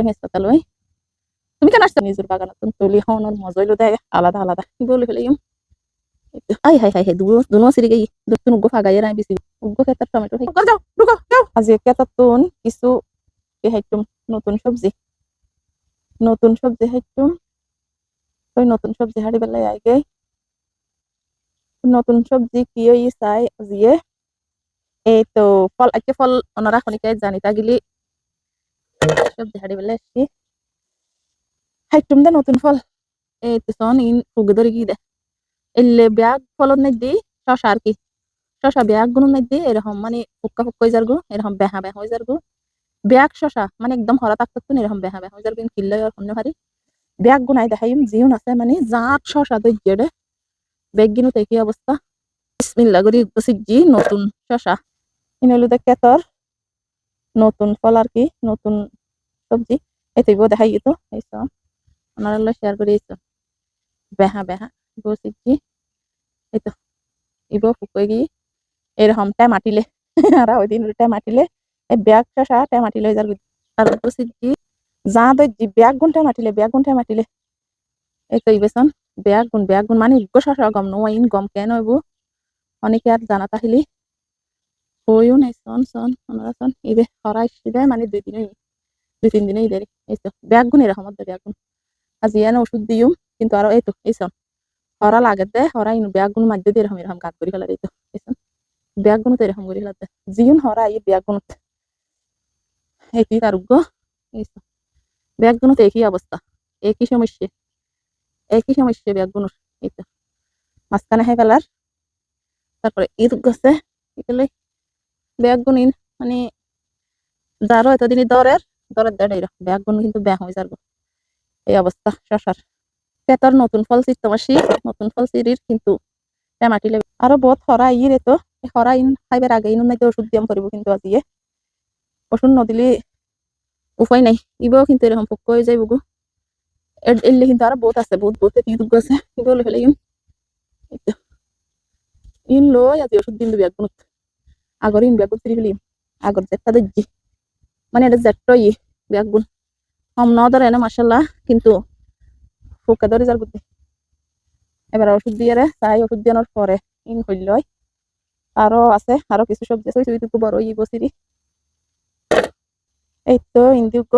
একটা হেসপাতা লই তুমি কেন আসছো নিজের বাগান? তুলি হওয়ানোর মজা হইল দেয় আলাদা আলাদা। বলে ফেলে আই হাই হাই হাই দুনো দুনো সিরি গই আমি বেশি। উগ্গো খেতার টমেটো খাই। যাও ঢুকো যাও। কেতার তুন কিছু কি হাইটুম নতুন সবজি। নতুন সবজি হাইটুম ওই নতুন সবজি হাড়ি বেলায় আগে নতুন সবজি কি ওই চাই আজিয়ে এই তো ফল আজকে ফল ওনারা খনিকায় জানি তাগিলি সবজি হাড়ি বেলায় আসছি। হাইটুম দে নতুন ফল। এই তো সন ইন ফুগে ধরে গিয়ে দে? এলে ব্যাগ নাই দি শশা আর কি। শশা ব্যাগগুলো নাই দি এরকম মানে ফুক্কা ফুক্কা হয়ে যারগো এরকম বেহা বেহা হয়ে যারগো। ব্যাগ শশা মানে একদম হরা থাকতো এরকম বেহা বেহা হয়ে যারগো কিল্লে আর অন্য হারি ব্যাগ গুনাই দেখাইম জিউন আছে মানে জাত শশা দইজে দে ব্যাগ গিনু কি অবস্থা। বিসমিল্লাহ করি নতুন শশা। ইনলু দে কেতর নতুন ফল আর কি, নতুন সবজি এতে দেখাই তো, এই সব ওনারা শেয়ার করে বেহা বেহা ইবো সিজি এই তো ইবো ফুকই গি, এরকম মাটিলে, আর ওই দিন মাটিলে, এই ব্যাগ শশা মাটিলে যার আর ইবো সিজি যা দই ব্যাগ গুণ মাটিলে, ব্যাগ গুণ মাটিলে। এই তো ব্যাগ গুণ ব্যাগ গুণ মানে উগ্র শশা গম নোয়াইন গম কেন হইব? অনেকে আর জানা তাহিলি হইও নাই সন সন ওনারা সন ইবে হরা ইসিবে মানে দুই দিনে দুই তিন দিনে ইদের এই তো ব্যাগ গুণ এরকম ব্যাগ গুণ আজ ইয়ানে ওষুধ দিও কিন্তু আরও এই তো এই সন হরা লাগে দে হরা ইন ব্যাগ গুণ মাঝে দিয়ে এরকম এরকম কাজ করি ফেলা এই তো এই সন ব্যাগ গুণ তো এরকম করি ফেলাতে জিউন হরা এই ব্যাগ গুণ এই কি তার এই তো ব্যাগ গুণ তো একই অবস্থা একই সমস্যা একই সমস্যা ব্যাগ গুণ এই তো মাঝখানে হয়ে ফেলার তারপরে ঈদ গছে এগুলো ব্যাগ গুণ মানে যারও এতদিনই দরের দরের দেড় এরকম। ব্যাগ গুণ কিন্তু ব্যাগ হয়ে যাব এই অবস্থা, শশার। পেতার নতুন ফল চিত্তমাসি নতুন ফল সিঁড়ির কিন্তু টেমাটিলে আরও বহুত হরা ইয়ে তো হরা ইন খাইবার আগে ইন নাইতে ওষুধ দিয়াম করিব কিন্তু আজিয়ে। ওষুধ নদিলে উপায় নাই, ইবও কিন্তু এরকম পোক হয়ে যাইব গো। এলে কিন্তু আরও বহুত আছে, বহুত বহুত ইউটিউব আছে। বলে ফেলে ইন ইন লই আজি ওষুধ দিন দিবি একগুণ আগর ইন ব্যাগ ফিরি ফেলিম আগর জেটটা দেখছি মানে এটা জেটটা ই ব্যাগুন কম ন ধরে না মাসাল্লাহ কিন্তু ফুকা ধরে যার বুদ্ধি এবার ওষুধ দিয়ে রে তাই ওষুধ দিয়ানোর পরে ইন হইল আরও আছে আরও কিছু সবজি আছে ওইটুকু বড় ই বসিরি এই তো ইন্দিউক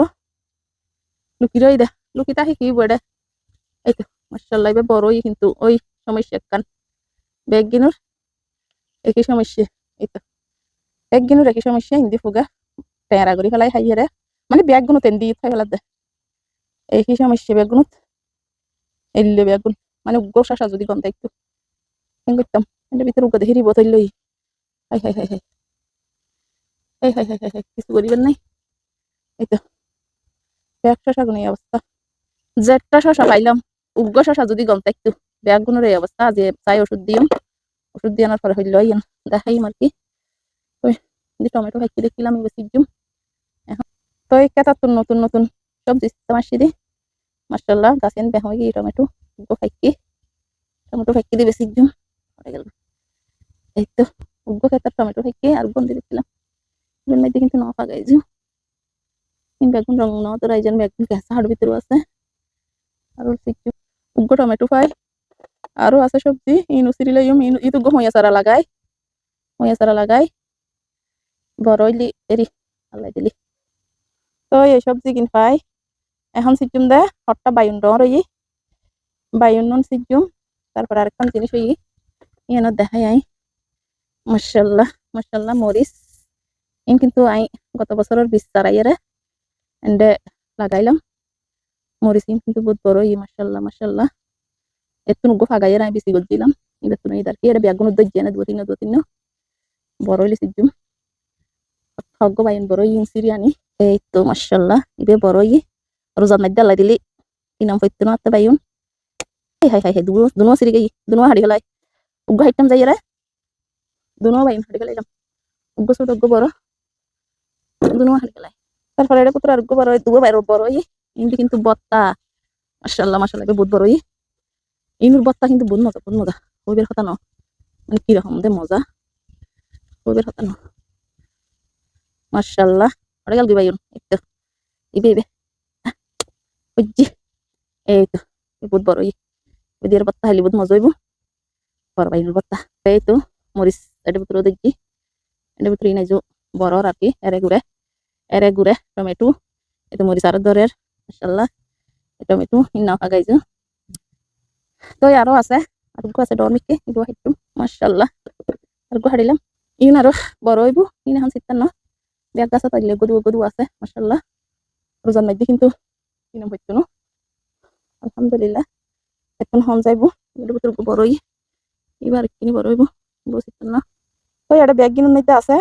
লুকি রই দে, লুকি তাহি কি বড়ে এই তো মাসাল্লাহ এবার বড়ই কিন্তু ওই সমস্যা কান ব্যাগ গিনুর একই সমস্যা এই তো গিনুর একই সমস্যা হিন্দি ফুগা টেঁড়া করি ফেলাই খাইয়ে রে মানে ব্যাগগুলো তেন দিয়ে খাই ফেলা দে একই সমস্যা ব্যাগগুলো এলে ব্যাগগুলো মানে উগ্র শাসা যদি গন্ধ একটু করতাম এটার ভিতরে উগ্র দেখি বোতল লই হাই হাই হাই হাই হাই হাই হাই হাই হাই কিছু করিবেন নাই এই তো ব্যাগ শশা গুলো এই অবস্থা জেটটা শশা পাইলাম উগ্র শশা যদি গন্ধ একটু ব্যাগগুলোর এই অবস্থা যে চাই ওষুধ দিম ওষুধ দিয়ে আনার পরে হইল দেখাই আর কি ওই টমেটো খাইতে দেখিলাম জুম। এখন তো এই কেতা তো নতুন নতুন সবজি মাসি দি মার্শাল্লাহ গাছেন বেহ গিয়ে টমেটো খাইকি টমেটো খাইকি দিয়ে বেশি জুম। গেল। এই তো, উগ্র খেতার টমেটো খাইকি আর বন্দি দিচ্ছিলাম মধ্যে কিন্তু ন পাগাইছু বেগুন রং ন তো রাইজন বেগুন গ্যাস হাড় ভিতরেও আছে। আর উগ্র টমেটো পাই আরও আছে সবজি। ইনু সিরিলে ইম ইনু ইতু হইয়া সারা লাগাই। হইয়া সারা লাগাই। বড়ইলি এরি আল্লাহ দিলি। তো এই সবজি কিন পাই, এখন সিজুম দে, হটটা বায়ুন ডর রই বায়ুন নুন সিজুম তারপর আরেকখান জিনিস হই ইয়ানো দেখাই আই। মার্শাল্লাহ মার্শাল্লাহ মরিচ ইন কিন্তু আই গত বছরের বিশ তারাইয়ারে, এন্ডে লাগাইলাম। মরিচ ইন কিন্তু বহুত বড় ই মার্শাল্লাহ মার্শাল্লাহ এত নুগো ফাগাইয়ার আমি বেশি গজিলাম এবার তুমি ইদার কি এটা ব্যাগুন দজ্জিয়া না দু তিন দু তিন বড় হইলে সিজুম হগ্গ বাইন বড় ইন সিরিয়ানি এই তো মার্শাল্লাহ ইবে বড় ই রোজার মধ্যে আল্লাহ দিলি কি নাম পৈত্য না বাইন এই হাই হাই হাই দুনো দুনো সিরি গই দুনো হাড়ি গেলাই উগ্গ হাইটাম যাই রে দুনো বাইন হাড়ি গেলাইলাম উগ্গ ছোট উগ্গ বড় দুনো হাড়ি গেলাই তারপরে এটা পুত্র আর উগ্গ বড় দুগো বাইর বড় ই ইন্দি কিন্তু বত্তা মার্শাল্লাহ মার্শাল্লাহ বহুত বড় ই ইনুর বত্তা কিন্তু বহুত মজা বহুত মজা কইবের কথা ন মানে কীরকম দে মজা কইবের কথা ন মার্শাল্লাহ ওটা গেল দিবাই একটু। ইবে ইবে বুঝছি এই তো, এই বহুত বড় ই ওদের পাত্তা হাইলি বহুত মজা হইব। বড় বাইনুর পাত্তা। এই তো, মরিচ, এটা ভিতরে দেখছি এটা ভিতরে নাই যে, বড় আর এরে গুড়ে। এরে গুড়ে, টমেটো। এটা মরিচ আর দরের মাসাল্লাহ টমেটো ইন্নাও খাগাইছো তো আরও আছে, আর আছে ডরমিকে মাসাল্লাহ আর হারিলাম ইন আরও বড় হইব ইন এখন চিন্তা ন। ব্যাগ গাছ পাইলে গদু গদু আছে মাসাল্লাহ রোজার মধ্যে কিন্তু কিনম হইতো না আলহামদুলিল্লাহ এখন হন যাইব এগুলো ভিতরে বড়ই এবার কিনি বড় হইব বুঝিতেন না তো এটা ব্যাগ কিনুর মধ্যে আছে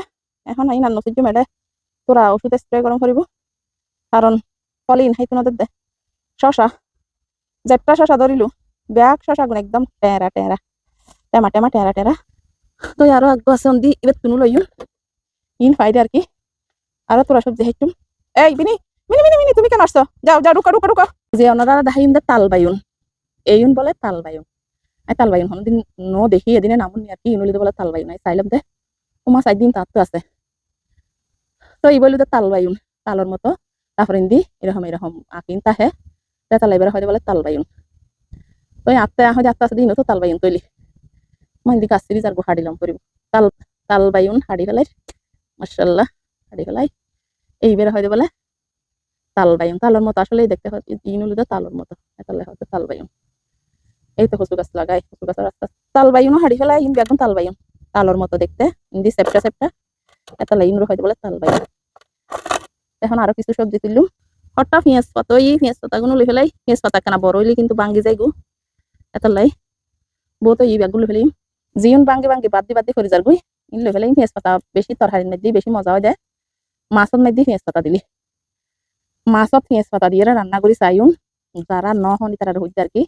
এখন আইন আন্ন সহ্য মেডে তোরা ওষুধ স্প্রে গরম করিব কারণ ফলিন হাইতো নদের দে শশা জেপটা শশা ধরিলু ব্যাগ শশা গুণ একদম টেরা টেরা টেমা টেমা টেরা টেরা তো আরও আগ্য আছে অন্দি এবার তুনু লইম ইন ফাইদে আর কি আরও তোরা সবজি হাইটুম। এই, বিনি মিনি মিনি মিনি তুমি কেন আসছো? যাও যাও যে ওনারা দে তাল এইউন বলে তাল আই তাল বাইউন হনদিন ন দেখি এদিনে নামুন আর কি বলে আই দে। তোমার চাই দিন তার তো আছে। তো এই বলি বাইউন তালর মতো। তারপর ইন্দি এরকম এরকম আকিন তাহে। তাল এবার হয়তো বলে তাল তো আত্মা হয়তো আত্মা আছে দিন তো তাল বাইউন তৈলি। মই ইন্দি কাছ সিরিজ আর হাড়িলাম করিব তাল তাল বাইউন হাড়ি ফেলাই মার্শাল্লাহ হাড়ি ফেলাই এইবার হয়তো বলে? তাল বাইম তালের মতো আসলে দেখতে হয়। তালের মতো। তাহলে হয়তো তাল বাইম এই তো কচু গাছ লাগাই কচু গাছের রাস্তা তাল বাইমও হাড়ি ফেলাই ইন বেগুন তাল বাইম তালের মতো দেখতে। ইন্দি সেপটা সেপটা। এটা লাইন হয়তো বলে তাল বাইম এখন আরও কিছু সবজি তুললুম। হঠাৎ পেঁয়াজ পাতা। ওই পেঁয়াজ পাতা গুলো লই ফেলাই। পেঁয়াজ পাতা কেনা বড় হইলে কিন্তু ভাঙ্গি যাই গো। এটা লাই। বউ ই ব্যাগগুলো ফেলাই জিউন ভাঙ্গি ভাঙ্গি বাদ দি বাদ দি করে যার গুই। ইন লই ফেলাই পেঁয়াজ পাতা বেশি, তরকারির মধ্যে বেশি মজা হয় যায় মাছের মধ্যে পেঁয়াজ পাতা দিলি মাছত পেঁয়াজ পাতা দিয়ে রান্না করি চাইও যারা ন হনি তারা হইতে আর কি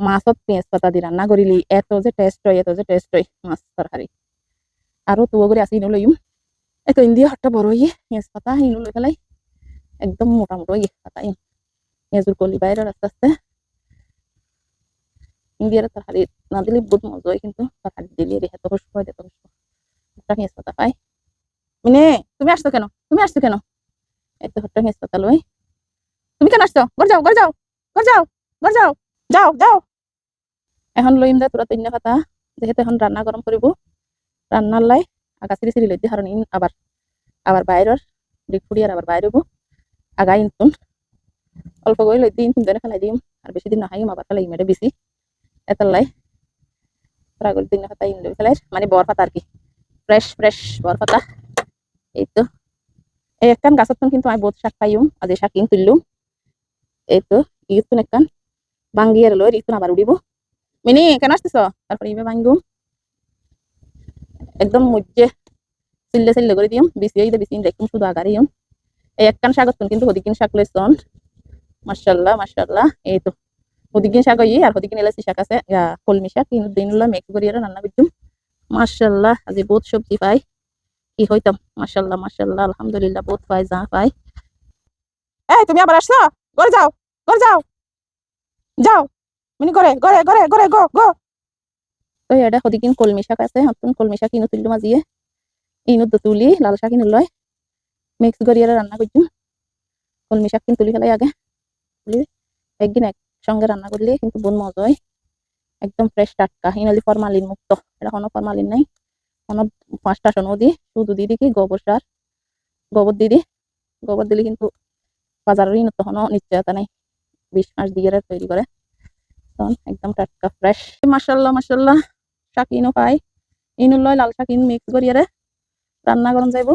মাছত পেঁয়াজ পাতা দিয়ে রান্না করিলি এত যে টেস্ট হয় এত যে টেস্ট হয় মাছ তরকারি আৰু তুয় করে আসি ইনো লইম এত ইন্দিয়া হট্টা বড় ইয়ে পেঁয়াজ পাতা ইনো লই ফেলাই একদম মোটা মোটা ইয়ে পাতা ইন পেঁয়াজুর কলি বাইরে আস্তে আস্তে ইন্দিয়ার তরকারি না দিলে বহুত মজা হয় কিন্তু তরকারি দিলে রে এত খুশবু হয় এত খুশবু একটা পেঁয়াজ পাতা পাই মিনে তুমি আসছো কেন? তুমি আসছো কেন? এত হট্টা পাতা লই তুমি কেন আসছো? ঘর যাও ঘর যাও ঘর যাও ঘর যাও যাও যাও। এখন লইম দে তোরা তিন পাতা যেহেতু এখন রান্না গরম করিব, রান্নার লাই আগা সিরি সিরি লইতে কারণ ইন, আবার আবার বাইরের দিক ফুড়ি আর আবার বাইরে হব আগা ইনতুন অল্প করে লইতে ইন তিনজনে ফেলাই দিম, আর বেশি দিন নাহাইম, আবার ফেলাই মেরে বেশি। এত লাই। তোরা করে তিন পাতা ইন লই ফেলাই মানে বর পাতা আর কি। ফ্রেশ ফ্রেশ বর পাতা এই এই একখান গাছত কিন্তু আমি বহুত শাক পাইম আজ শাক কিন তুললুম, এই তো ইউতুন একখান ভাঙ্গি আর লই ইতুন আবার উড়িব। মিনি, কেন আসতেছ? তারপরে ইবে ভাঙ্গুম একদম মুজে চিল্লে চিল্লে করে দিম বিসি এই বিসি দেখুন শুধু আগারে ইম এই একখান শাক কিন্তু হদিকিন শাক লইছন মাশাল্লাহ মাশাল্লাহ, এই তো। হদিকিন শাক হই, আর হদিকিন এলাচি শাক আছে। কলমি শাক কিন্তু দিনুল্লাহ মিক্স করি রান্না করছুম মাশাল্লাহ, আজি বহুত সবজি পাই। কি হইতাম? মাশাল্লাহ মাশাল্লাহ আলহামদুলিল্লাহ বহুত পাই যা পাই এই তুমি আবার আসছো? ঘরে যাও ঘরে যাও। যাও। মিনি করে ঘরে ঘরে ঘরে গো গো। তো এটা কলমি শাক আছে হাতুন কলমি শাক ইনো তুললো মাজিয়ে ইনো তুলি লাল শাক ইনো লয়। মিক্স করি আর রান্না করছুম কলমি শাক কিন্তু তুলি ফেলাই আগে। তুলি একদিন একসঙ্গে রান্না করলে কিন্তু বোন মজা হয়। একদম ফ্রেশ টাটকা ইনালি ফরমালিন মুক্ত। এটা কোনো ফরমালিন নাই। কোনো পাঁচটা শোনো দি শুধু দিয়ে কি, গোবর সার, গোবর দিদি। গোবর দিলে কিন্তু বাজারের ইনো তখনও নিশ্চয়তা নেই। বিশ মাস দিয়ে তৈরি করে। তখন একদম টাটকা ফ্রেশ মাসাল্লাহ মাসাল্লাহ শাক ইনো পাই। ইনো লয় লাল শাকিন মিক্স করি আরে রান্না গরম যাইব।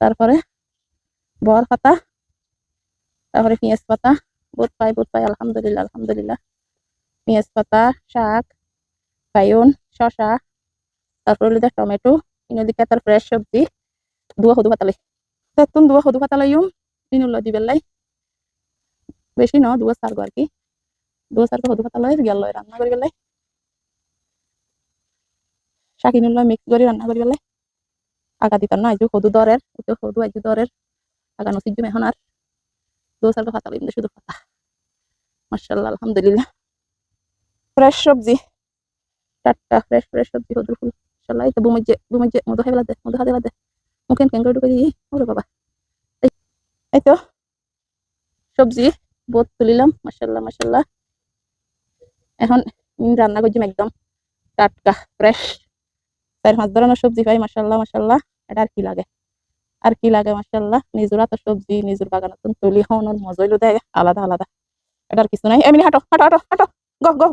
তারপরে বর পাতা তারপরে পেঁয়াজ পাতা বহুত পাই বহুত পাই। আলহামদুলিল্লাহ আলহামদুলিল্লাহ। পেঁয়াজ পাতা শাক বাইন শশা তারপরে হলো টমেটো ইনো দিকে তার ফ্রেশ সবজি, দুয়া সদু পাতা লই। তেতুন দুয়া সদু পাতা লইম ইনো লাই। বেশি ন, দুয়া সারগো আর কি। দুয়া সারগো সদু পাতা লই গেল রান্না করি গেলাই শাক মিক্স করে রান্না করি গেলাই আগা দিতাম না, আইজু সদু দরের ওতে সদু আইজু দরের। আগা নসিজুম এখন আর। দুয়া সারগো পাতা লইম শুধু পাতা মাশাআল্লাহ, আলহামদুলিল্লাহ। ফ্রেশ সবজি। টাটকা ফ্রেশ ফ্রেশ সবজি সদুর ফুল। এই তো মধু মধু দে মুখেন কেন করে ঢুকে দিই ওরে বাবা এই- তো সবজি বোধ তুলিলাম মাসাল্লাহ মাসাল্লাহ এখন রান্না করছিলাম একদম টাটকা ফ্রেশ চার পাঁচ ধরনের সবজি পাই মাসাল্লাহ মাসাল্লাহ এটা আর কি লাগে আর কি লাগে মাসাল্লাহ নিজের তো সবজি নিজের বাগানত তুলি খাওয়ানোর মজাই দেয় আলাদা আলাদা এটার কিছু নাই এমনি হাঁটো হাঁটো হাঁটো হাঁটো গো গো